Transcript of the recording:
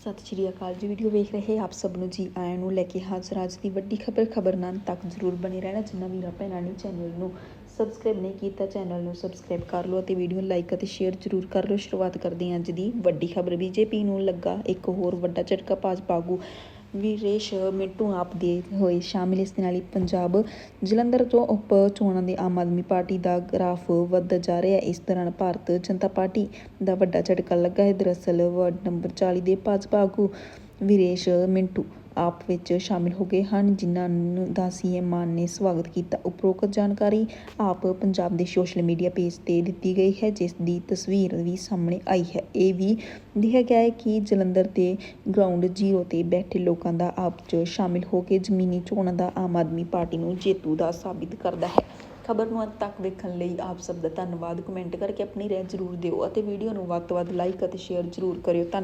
ਸਤਿ ਸ਼੍ਰੀ ਅਕਾਲ ਜੀ। ਵੀਡੀਓ ਵੇਖ ਰਹੇ ਆਪ ਸਭ ਨੂੰ ਜੀ ਆਇਆਂ ਨੂੰ ਲੈ ਕੇ ਹਾਜ਼ਰ ਅੱਜ ਦੀ ਵੱਡੀ ਖਬਰ ਖਬਰਨਾਨ ਤੱਕ ਜ਼ਰੂਰ ਬਣੇ ਰਹਿਣਾ। ਜਿੰਨਾ ਵੀਰਾਂ ਭੈਣਾਂ ਨੇ ਚੈਨਲ ਨੂੰ ਸਬਸਕ੍ਰਾਈਬ ਨਹੀਂ ਕੀਤਾ ਚੈਨਲ ਨੂੰ ਸਬਸਕ੍ਰਾਈਬ ਕਰ ਲਓ ਅਤੇ ਵੀਡੀਓ ਲਾਈਕ ਅਤੇ ਸ਼ੇਅਰ ਜ਼ਰੂਰ ਕਰ ਲਓ। ਸ਼ੁਰੂਆਤ ਕਰਦੇ ਹਾਂ ਅੱਜ ਦੀ ਵੱਡੀ ਖਬਰ। ਬੀਜੇਪੀ ਨੂੰ ਲੱਗਾ ਇੱਕ ਹੋਰ ਵੱਡਾ ਝਟਕਾ। ਭਾਜਪਾ ਆਗੂ ਵੀਰੇਸ਼ ਮਿੰਟੂ ਆਪ ਦੇ ਹੋਏ ਸ਼ਾਮਿਲ ਇਸ ਦੇ ਨਾਲ ਹੀ ਪੰਜਾਬ ਜਲੰਧਰ ਤੋਂ ਉਪ ਚੋਣਾਂ ਦੇ ਆਮ ਆਦਮੀ ਪਾਰਟੀ ਦਾ ਗ੍ਰਾਫ ਵੱਧਦਾ ਜਾ ਰਿਹਾ ਹੈ। ਇਸ ਦੌਰਾਨ ਭਾਰਤ ਜਨਤਾ ਪਾਰਟੀ ਦਾ ਵੱਡਾ ਝਟਕਾ ਲੱਗਾ ਹੈ। ਦਰਅਸਲ ਵਾਰਡ ਨੰਬਰ 40 ਦੇ ਭਾਜਪਾ ਆਗੂ ਵੀਰੇਸ਼ ਮਿੰਟੂ ਆਪ ਵਿੱਚ ਸ਼ਾਮਿਲ ਹੋ ਗਏ ਹਨ, ਜਿਨ੍ਹਾਂ ਨੂੰ ਦਾ ਸੀਐਮ ਮਾਨ ਨੇ ਸਵਾਗਤ ਕੀਤਾ। ਉਪਰੋਕਤ ਜਾਣਕਾਰੀ ਆਪ ਪੰਜਾਬ ਦੇ ਸੋਸ਼ਲ ਮੀਡੀਆ ਪੇਜ ਤੇ ਦਿੱਤੀ ਗਈ ਹੈ, ਜਿਸ ਦੀ ਤਸਵੀਰ ਵੀ ਸਾਹਮਣੇ ਆਈ ਹੈ। ਇਹ ਵੀ ਲਿਖਿਆ ਗਿਆ ਹੈ ਕਿ ਜਲੰਧਰ ਦੇ ਗਰਾਊਂਡ ਜ਼ੀਰੋ ਤੇ ਬੈਠੇ ਲੋਕਾਂ ਦਾ ਆਪ 'ਚ ਸ਼ਾਮਿਲ ਹੋ ਕੇ ਜ਼ਮੀਨੀ ਚੋਣਾਂ ਦਾ ਆਮ ਆਦਮੀ ਪਾਰਟੀ ਨੂੰ ਜੇਤੂ ਦਾ ਸਾਬਿਤ ਕਰਦਾ ਹੈ। ਖਬਰ ਨੂੰ ਅੰਤ ਤੱਕ ਵੇਖਣ ਲਈ ਆਪ ਸਭ ਦਾ ਧੰਨਵਾਦ। ਕਮੈਂਟ ਕਰਕੇ ਆਪਣੀ ਰਾਏ ਜ਼ਰੂਰ ਦਿਓ ਅਤੇ ਵੀਡੀਓ ਨੂੰ ਵੱਧ ਤੋਂ ਵੱਧ ਲਾਈਕ ਅਤੇ ਸ਼ੇਅਰ ਜ਼ਰੂਰ ਕਰਿਓ। ਧੰਨ